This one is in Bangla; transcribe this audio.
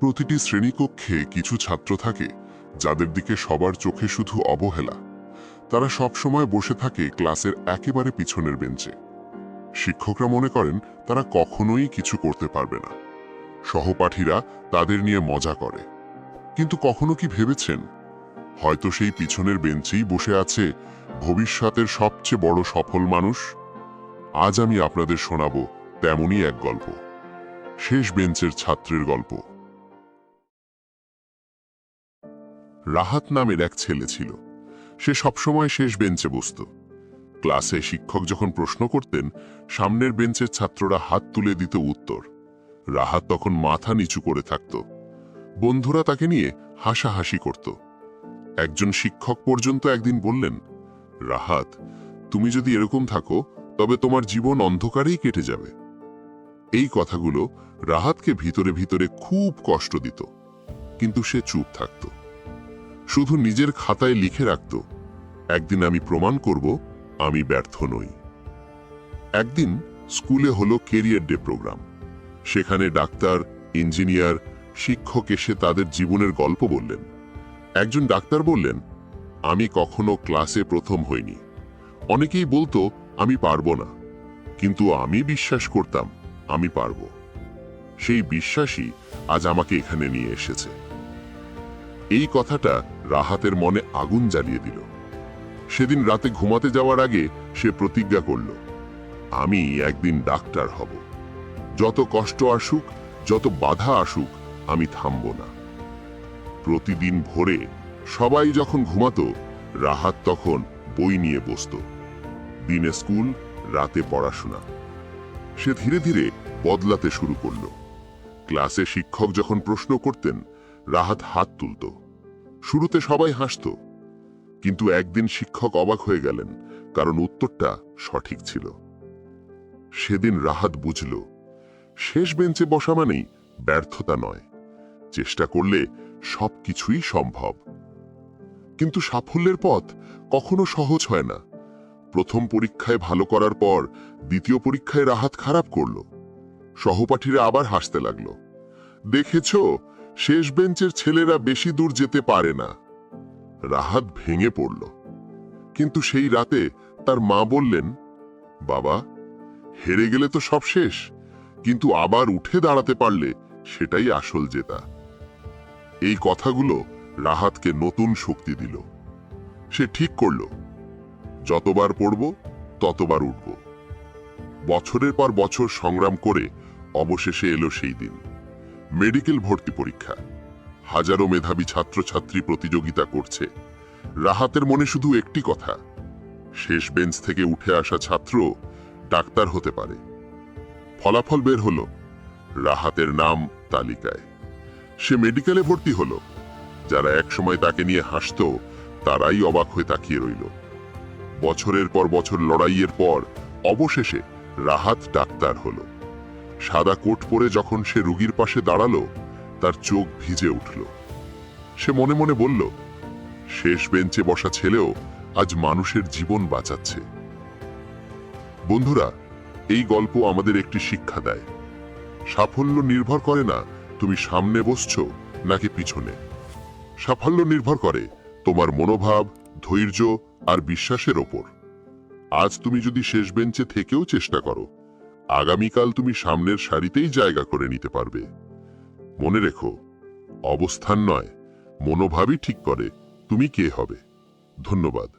প্রতিটি শ্রেণীকক্ষে কিছু ছাত্র থাকে, যাদের দিকে সবার চোখে শুধু অবহেলা। তারা সবসময় বসে থাকে ক্লাসের একেবারে পিছনের বেঞ্চে। শিক্ষকরা মনে করেন তারা কখনোই কিছু করতে পারবে না। সহপাঠীরা তাদের নিয়ে মজা করে। কিন্তু কখনো কি ভেবেছেন? হয়তো সেই পিছনের বেঞ্চেই বসে আছে ভবিষ্যতের সবচেয়ে বড় সফল মানুষ? আজ আমি আপনাদের শোনাব তেমনই এক গল্প। শেষ বেঞ্চের ছাত্রের গল্প। রাহাত নামের এক ছেলে ছিল। সে সবসময় শেষ বেঞ্চে বসত। ক্লাসে শিক্ষক যখন প্রশ্ন করতেন, সামনের বেঞ্চের ছাত্ররা হাত তুলে দিত উত্তর। রাহাত তখন মাথা নিচু করে থাকত। বন্ধুরা তাকে নিয়ে হাসাহাসি করত। একজন শিক্ষক পর্যন্ত একদিন বললেন, রাহাত, তুমি যদি এরকম থাকো, তবে তোমার জীবন অন্ধকারেই কেটে যাবে। এই কথাগুলো রাহাতকে ভিতরে ভিতরে খুব কষ্ট দিত। কিন্তু সে চুপ থাকত। শুধু নিজের খাতায় লিখে রাখত। একদিন আমি প্রমাণ করব, আমি ব্যর্থ নই। একদিন স্কুলে হলো কেরিয়ার ডে প্রোগ্রাম। সেখানে ডাক্তার, ইঞ্জিনিয়ার, শিক্ষক এসে তাদের জীবনের গল্প বললেন। একজন ডাক্তার বললেন, আমি কখনো ক্লাসে প্রথম হইনি। অনেকেই বলতো, আমি পারব না। কিন্তু আমি বিশ্বাস করতাম, আমি পারব। সেই বিশ্বাসই আজ আমাকে এখানে নিয়ে এসেছে। এই কথাটা রাহাতের মনে আগুন জ্বালিয়ে দিল। সেদিন রাতে ঘুমাতে যাওয়ার আগে সে প্রতিজ্ঞা করল, আমি একদিন ডাক্তার হব। যত কষ্ট আসুক, যত বাধা আসুক, আমি থামব না। প্রতিদিন ভোরে সবাই যখন ঘুমাতো, রাহাত তখন বই নিয়ে বসত। দিনে স্কুল, রাতে পড়াশোনা। সে ধীরে ধীরে বদলাতে শুরু করল। ক্লাসে শিক্ষক যখন প্রশ্ন করতেন রাহাত হাত তুলত। শুরুতে সবাই হাসত, কিন্তু একদিন শিক্ষক অবাক হয়ে গেলেন, কারণ উত্তরটা সঠিক ছিল। সেদিন রাহাত বুঝল, শেষ বেঞ্চে বসা মানেই ব্যর্থতা নয়, চেষ্টা করলে সবকিছুই সম্ভব। কিন্তু সাফল্যের পথ কখনো সহজ হয় না। প্রথম পরীক্ষায় ভালো করার পর দ্বিতীয় পরীক্ষায় রাহাত খারাপ করল। সহপাঠীরা আবার হাসতে লাগল, দেখেছ শেষ বেঞ্চের ছেলেরা বেশি দূর যেতে পারে না। রাহাত ভেঙে পড়ল। কিন্তু সেই রাতে তার মা বললেন, বাবা, হেরে গেলে তো সব শেষ, কিন্তু আবার উঠে দাঁড়াতে পারলে সেটাই আসল জেতা। এই কথাগুলো রাহাতকে নতুন শক্তি দিল। সে ঠিক করল, যতবার পড়ব, ততবার উঠব। বছরের পর বছর সংগ্রাম করে অবশেষে এলো সেই দিন। মেডিকেল ভর্তি পরীক্ষা। হাজারো মেধাবী ছাত্রছাত্রী প্রতিযোগিতা করছে। রাহাতের মনে শুধু একটি কথা, শেষ বেঞ্চ থেকে উঠে আসা ছাত্র ডাক্তার হতে পারে। ফলাফল বের হলো, রাহাতের নাম তালিকায়। সে মেডিকেলে ভর্তি হলো, যারা একসময় তাকে নিয়ে হাসত, তারাই অবাক হয়ে তাকিয়ে রইল। বছরের পর বছর লড়াইয়ের পর অবশেষে রাহাত ডাক্তার হলো। সাদা কোট পরে যখন সে রুগীর পাশে দাঁড়াল, তার চোখ ভিজে উঠল। সে মনে মনে বলল, শেষ বেঞ্চে বসা ছেলেও আজ মানুষের জীবন বাঁচাচ্ছে। বন্ধুরা, এই গল্প আমাদের একটি শিক্ষা দেয়। সাফল্য নির্ভর করে না তুমি সামনে বসছ নাকি পিছনে। সাফল্য নির্ভর করে তোমার মনোভাব, ধৈর্য আর বিশ্বাসের ওপর। আজ তুমি যদি শেষ বেঞ্চে থেকেও চেষ্টা করো আগামীকাল তুমি সামনের সারিতেই জায়গা করে নিতে পারবে। মনে রেখো, অবস্থান নয়, মনোভাবই ঠিক করে তুমি কে হবে। ধন্যবাদ।